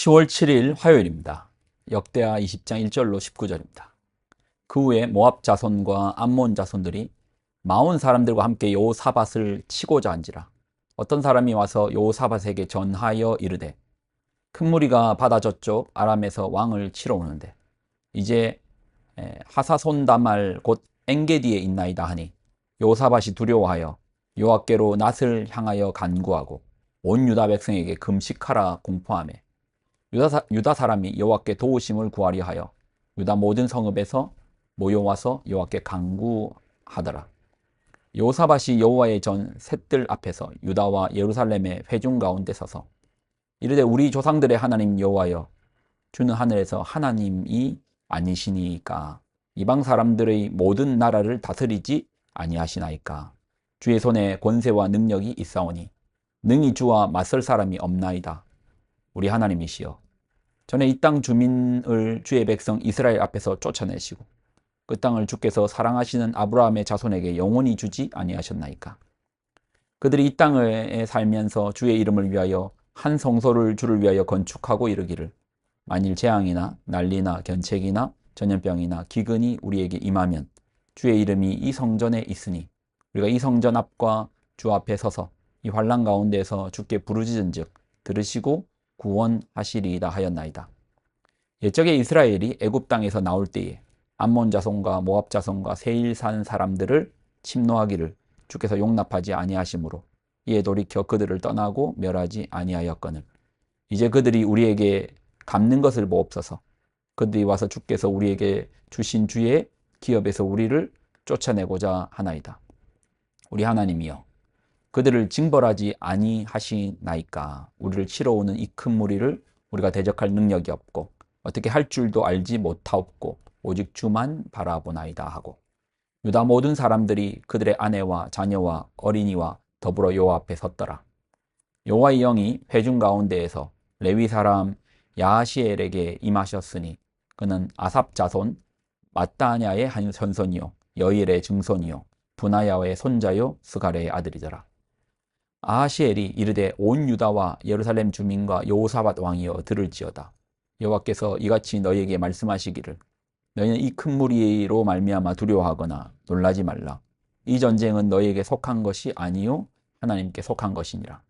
10월 7일 화요일입니다. 역대하 20장 1절로 19절입니다. 그 후에 모압 자손과 암몬 자손들이 마온 사람들과 함께 요사밭을 치고자 한지라 어떤 사람이 와서 요사밭에게 전하여 이르되 큰 무리가 바다 저쪽 아람에서 왕을 치러 오는데 이제 하사손 다말 곧 엥게디에 있나이다 하니 요사밭이 두려워하여 요압께로 낫을 향하여 간구하고 온 유다 백성에게 금식하라 공포하며 유다, 유다 사람이 여호와께 도우심을 구하려 하여 유다 모든 성읍에서 모여와서 여호와께 강구하더라. 요사밭이 여호와의 전 셋들 앞에서 유다와 예루살렘의 회중 가운데 서서 이르되 우리 조상들의 하나님 여호와여 주는 하늘에서 하나님이 아니시니까 이방 사람들의 모든 나라를 다스리지 아니하시나이까 주의 손에 권세와 능력이 있사오니 능히 주와 맞설 사람이 없나이다 우리 하나님이시여. 전에 이 땅 주민을 주의 백성 이스라엘 앞에서 쫓아내시고 그 땅을 주께서 사랑하시는 아브라함의 자손에게 영원히 주지 아니하셨나이까? 그들이 이 땅에 살면서 주의 이름을 위하여 한 성소를 주를 위하여 건축하고 이르기를 만일 재앙이나 난리나 견책이나 전염병이나 기근이 우리에게 임하면 주의 이름이 이 성전에 있으니 우리가 이 성전 앞과 주 앞에 서서 이 환란 가운데서 주께 부르짖은즉 들으시고 구원하시리이다 하였나이다. 옛적에 이스라엘이 애굽 땅에서 나올 때에 암몬 자손과 모압 자손과 세일 산 사람들을 침노하기를 주께서 용납하지 아니하심으로 이에 돌이켜 그들을 떠나고 멸하지 아니하였거늘 이제 그들이 우리에게 갚는 것을 보옵소서 그들이 와서 주께서 우리에게 주신 주의 기업에서 우리를 쫓아내고자 하나이다. 우리 하나님이여 그들을 징벌하지 아니하시나이까. 우리를 치러 오는 이 큰 무리를 우리가 대적할 능력이 없고 어떻게 할 줄도 알지 못하옵고 오직 주만 바라보나이다 하고. 유다 모든 사람들이 그들의 아내와 자녀와 어린이와 더불어 여호와 앞에 섰더라. 여호와의 영이 회중 가운데에서 레위 사람 야시엘에게 임하셨으니 그는 아삽 자손 마따냐의 한 선손이요 여일의 증손이요 분하야의 손자요 스가레의 아들이더라 아하시엘이 이르되 온 유다와 예루살렘 주민과 여호사밧 왕이여 들을지어다. 여호와께서 이같이 너희에게 말씀하시기를 너희는 이 큰 무리로 말미암아 두려워하거나 놀라지 말라. 이 전쟁은 너희에게 속한 것이 아니요 하나님께 속한 것이니라.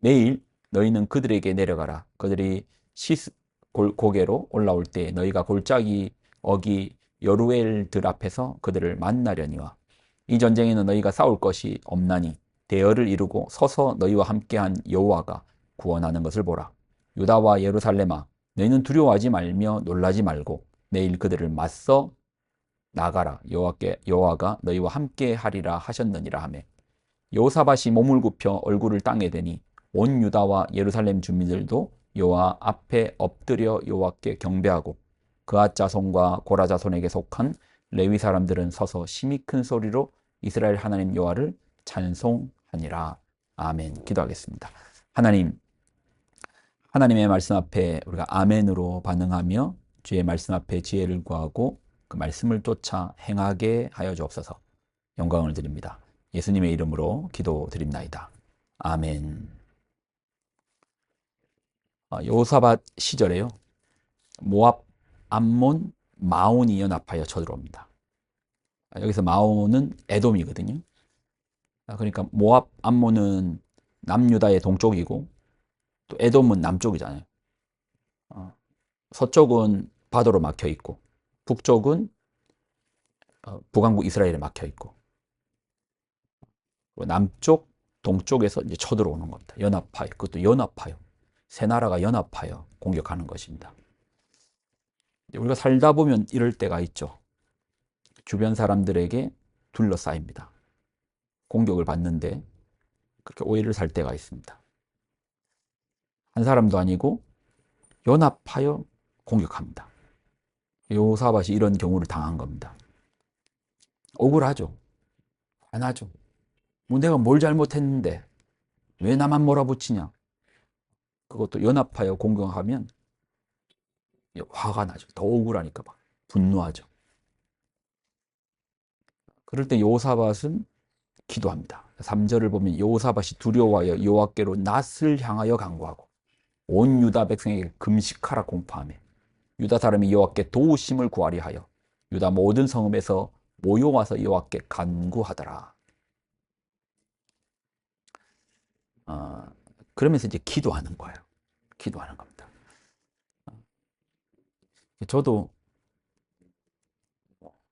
내일 너희는 그들에게 내려가라. 그들이 시스 고개로 올라올 때 너희가 골짜기 어기 여루엘들 앞에서 그들을 만나려니와 이 전쟁에는 너희가 싸울 것이 없나니 대열을 이루고 서서 너희와 함께한 여호와가 구원하는 것을 보라. 유다와 예루살렘아 너희는 두려워하지 말며 놀라지 말고 내일 그들을 맞서 나가라 여호와께 여호와가 너희와 함께 하리라 하셨느니라 하매 여호사밭이 몸을 굽혀 얼굴을 땅에 대니 온 유다와 예루살렘 주민들도 여호와 앞에 엎드려 여호와께 경배하고 그앗 자손과 고라 자손에게 속한 레위 사람들은 서서 심히 큰 소리로 이스라엘 하나님 여호와를 찬송 하니라. 아멘. 기도하겠습니다. 하나님, 하나님의 말씀 앞에 우리가 아멘으로 반응하며 주의 말씀 앞에 지혜를 구하고 그 말씀을 쫓아 행하게 하여 주옵소서. 영광을 드립니다. 예수님의 이름으로 기도드립나이다. 아멘. 아, 요사밭 시절에요. 모압, 암몬, 마온이 연합하여 쳐들어옵니다. 아, 여기서 마온은 에돔이거든요. 아, 그러니까 모압 암몬은 남유다의 동쪽이고 또 에돔은 남쪽이잖아요. 어, 서쪽은 바다로 막혀 있고 북쪽은 어, 북왕국 이스라엘에 막혀 있고 남쪽 동쪽에서 이제 쳐들어오는 겁니다. 연합하여 그것도 연합하여 세 나라가 연합하여 공격하는 것입니다. 우리가 살다 보면 이럴 때가 있죠. 주변 사람들에게 둘러싸입니다. 공격을 받는데 그렇게 오해를 살 때가 있습니다. 한 사람도 아니고 연합하여 공격합니다. 요사밭이 이런 경우를 당한 겁니다. 억울하죠. 안하죠. 뭐 내가 뭘 잘못했는데 왜 나만 몰아붙이냐. 그것도 연합하여 공격하면 화가 나죠. 더 억울하니까 막 분노하죠. 그럴 때 요사밭은 기도합니다. 3절을 보면 여호사밭이 두려워하여 여호와께로 낯을 향하여 간구하고 온 유다 백성에게 금식하라 공포하며 유다 사람이 여호와께 도우심을 구하리 하여 유다 모든 성읍에서 모여와서 여호와께 간구하더라. 어, 그러면서 이제 기도하는 거예요. 기도하는 겁니다. 저도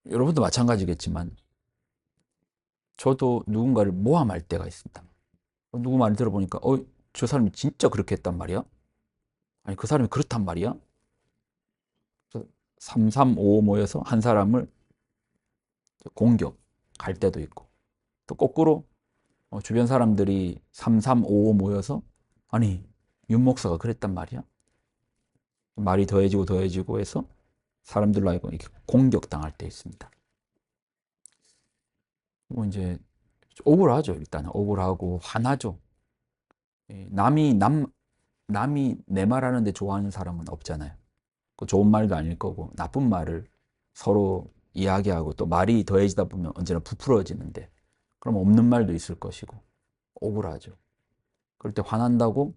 여러분도 마찬가지겠지만 저도 누군가를 모함할 때가 있습니다. 누구 말을 들어보니까 어, 저 사람이 진짜 그렇게 했단 말이야? 아니 그 사람이 그렇단 말이야? 3355 모여서 한 사람을 공격할 때도 있고 또 거꾸로 어, 주변 사람들이 3355 모여서 아니 윤 목사가 그랬단 말이야? 말이 더해지고 더해지고 해서 사람들로 하여금 공격당할 때 있습니다. 뭐 이제 억울하죠. 일단 억울하고 화나죠. 예, 남이 남 남이 내 말하는데 좋아하는 사람은 없잖아요. 그 좋은 말도 아닐 거고 나쁜 말을 서로 이야기하고 또 말이 더해지다 보면 언제나 부풀어지는데 그럼 없는 말도 있을 것이고 억울하죠. 그럴 때 화난다고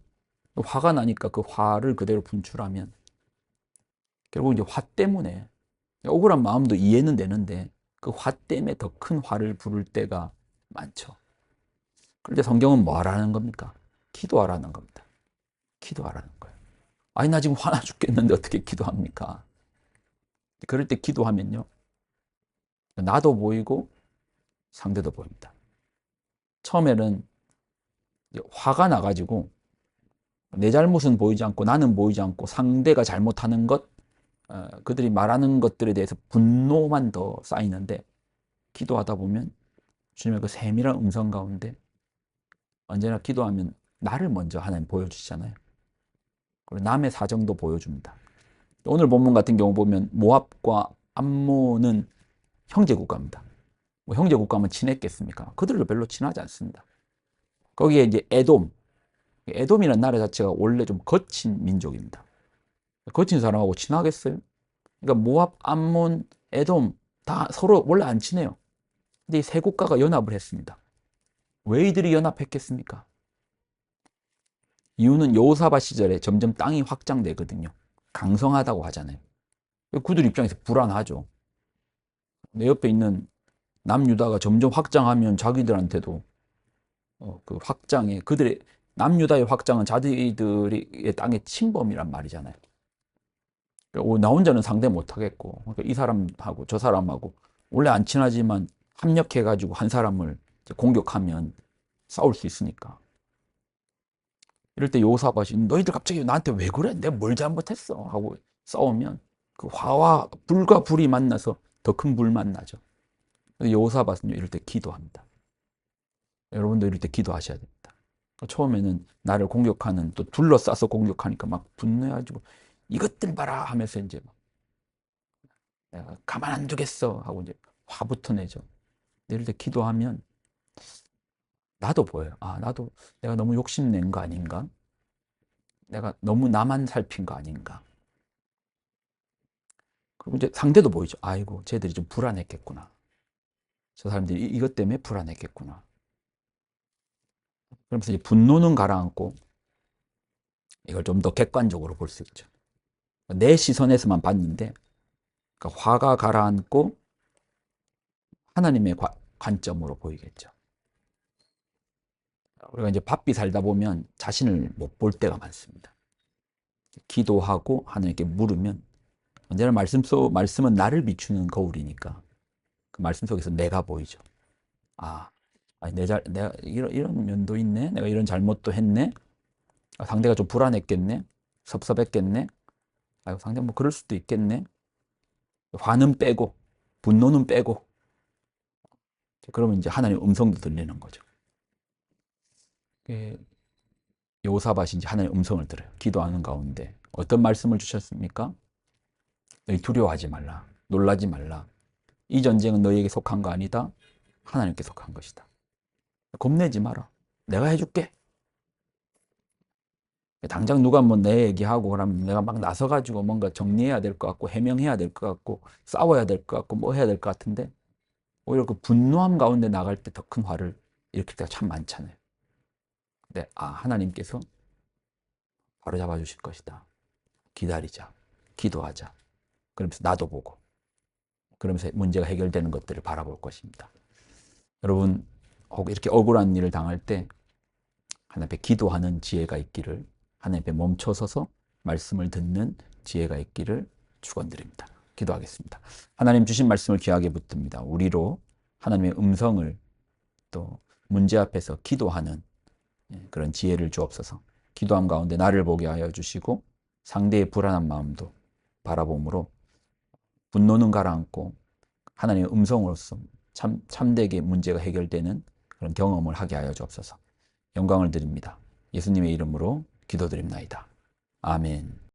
화가 나니까 그 화를 그대로 분출하면 결국 이제 화 때문에 억울한 마음도 이해는 되는데 그 화 때문에 더 큰 화를 부를 때가 많죠. 그런데 성경은 뭐 하라는 겁니까? 기도하라는 겁니다. 기도하라는 거예요. 아니, 나 지금 화나 죽겠는데 어떻게 기도합니까? 그럴 때 기도하면요. 나도 보이고 상대도 보입니다. 처음에는 화가 나가지고 내 잘못은 보이지 않고 나는 보이지 않고 상대가 잘못하는 것, 어, 그들이 말하는 것들에 대해서 분노만 더 쌓이는데 기도하다 보면 주님의 그 세밀한 음성 가운데 언제나 기도하면 나를 먼저 하나님 보여주시잖아요. 그리고 남의 사정도 보여줍니다. 오늘 본문 같은 경우 보면 모압과 암몬은 형제 국가입니다. 뭐 형제 국가면 친했겠습니까? 그들도 별로 친하지 않습니다. 거기에 이제 에돔, 에돔이라는 나라 자체가 원래 좀 거친 민족입니다. 거친 사람하고 친하겠어요? 그러니까 모압, 암몬, 에돔 다 서로 원래 안 친해요. 근데 이 세 국가가 연합을 했습니다. 왜 이들이 연합했겠습니까? 이유는 여호사바 시절에 점점 땅이 확장되거든요. 강성하다고 하잖아요. 그들 입장에서 불안하죠. 내 옆에 있는 남유다가 점점 확장하면 자기들한테도 어, 그 확장에 그들의 남유다의 확장은 자기들의 땅의 침범이란 말이잖아요. 나 혼자는 상대 못 하겠고 그러니까 이 사람하고 저 사람하고 원래 안 친하지만 합력해 가지고 한 사람을 공격하면 싸울 수 있으니까. 이럴 때 요사밭이 너희들 갑자기 나한테 왜 그래? 내가 뭘 잘못했어? 하고 싸우면 그 화와 불과 불이 만나서 더 큰 불 만나죠. 요사밭은 이럴 때 기도합니다. 여러분도 이럴 때 기도하셔야 됩니다. 처음에는 나를 공격하는 또 둘러싸서 공격하니까 막 분노해가지고 이것들 봐라 하면서 이제 막 내가 가만 안 두겠어 하고 이제 화부터 내죠. 이럴 때 기도하면 나도 보여요. 아, 나도 내가 너무 욕심낸 거 아닌가? 내가 너무 나만 살핀 거 아닌가? 그리고 이제 상대도 보이죠. 아이고, 쟤들이 좀 불안했겠구나. 저 사람들이 이것 때문에 불안했겠구나. 그러면서 이제 분노는 가라앉고 이걸 좀 더 객관적으로 볼 수 있죠. 내 시선에서만 봤는데 그러니까 화가 가라앉고 하나님의 관점으로 보이겠죠. 우리가 이제 바삐 살다 보면 자신을 못 볼 때가 많습니다. 기도하고 하나님께 물으면 언제나 말씀 속 말씀은 나를 비추는 거울이니까 그 말씀 속에서 내가 보이죠. 아, 내 잘, 내가 이런 이런 면도 있네. 내가 이런 잘못도 했네. 아, 상대가 좀 불안했겠네. 섭섭했겠네. 아, 상대 뭐 그럴 수도 있겠네. 화는 빼고 분노는 빼고 그러면 이제 하나님 음성도 들리는 거죠. 여호사밭이 이제 하나님의 음성을 들어요. 기도하는 가운데 어떤 말씀을 주셨습니까? 너희 두려워하지 말라. 놀라지 말라. 이 전쟁은 너희에게 속한 거 아니다. 하나님께 속한 것이다. 겁내지 마라. 내가 해줄게. 당장 누가 뭐 내 얘기하고 그러면 내가 막 나서가지고 뭔가 정리해야 될 것 같고 해명해야 될 것 같고 싸워야 될 것 같고 뭐 해야 될 것 같은데 오히려 그 분노함 가운데 나갈 때 더 큰 화를 일으킬 때가 참 많잖아요. 네, 아, 하나님께서 바로 잡아 주실 것이다. 기다리자. 기도하자. 그러면서 나도 보고. 그러면서 문제가 해결되는 것들을 바라볼 것입니다. 여러분, 혹 이렇게 억울한 일을 당할 때 하나님 앞에 기도하는 지혜가 있기를 하나님 앞에 멈춰서서 말씀을 듣는 지혜가 있기를 축원드립니다. 기도하겠습니다. 하나님 주신 말씀을 귀하게 붙듭니다. 우리로 하나님의 음성을 또 문제 앞에서 기도하는 예, 그런 지혜를 주옵소서. 기도함 가운데 나를 보게 하여 주시고 상대의 불안한 마음도 바라봄으로 분노는 가라앉고 하나님의 음성으로서 참, 참되게 문제가 해결되는 그런 경험을 하게 하여 주옵소서. 영광을 드립니다. 예수님의 이름으로 기도드립나이다. 아멘.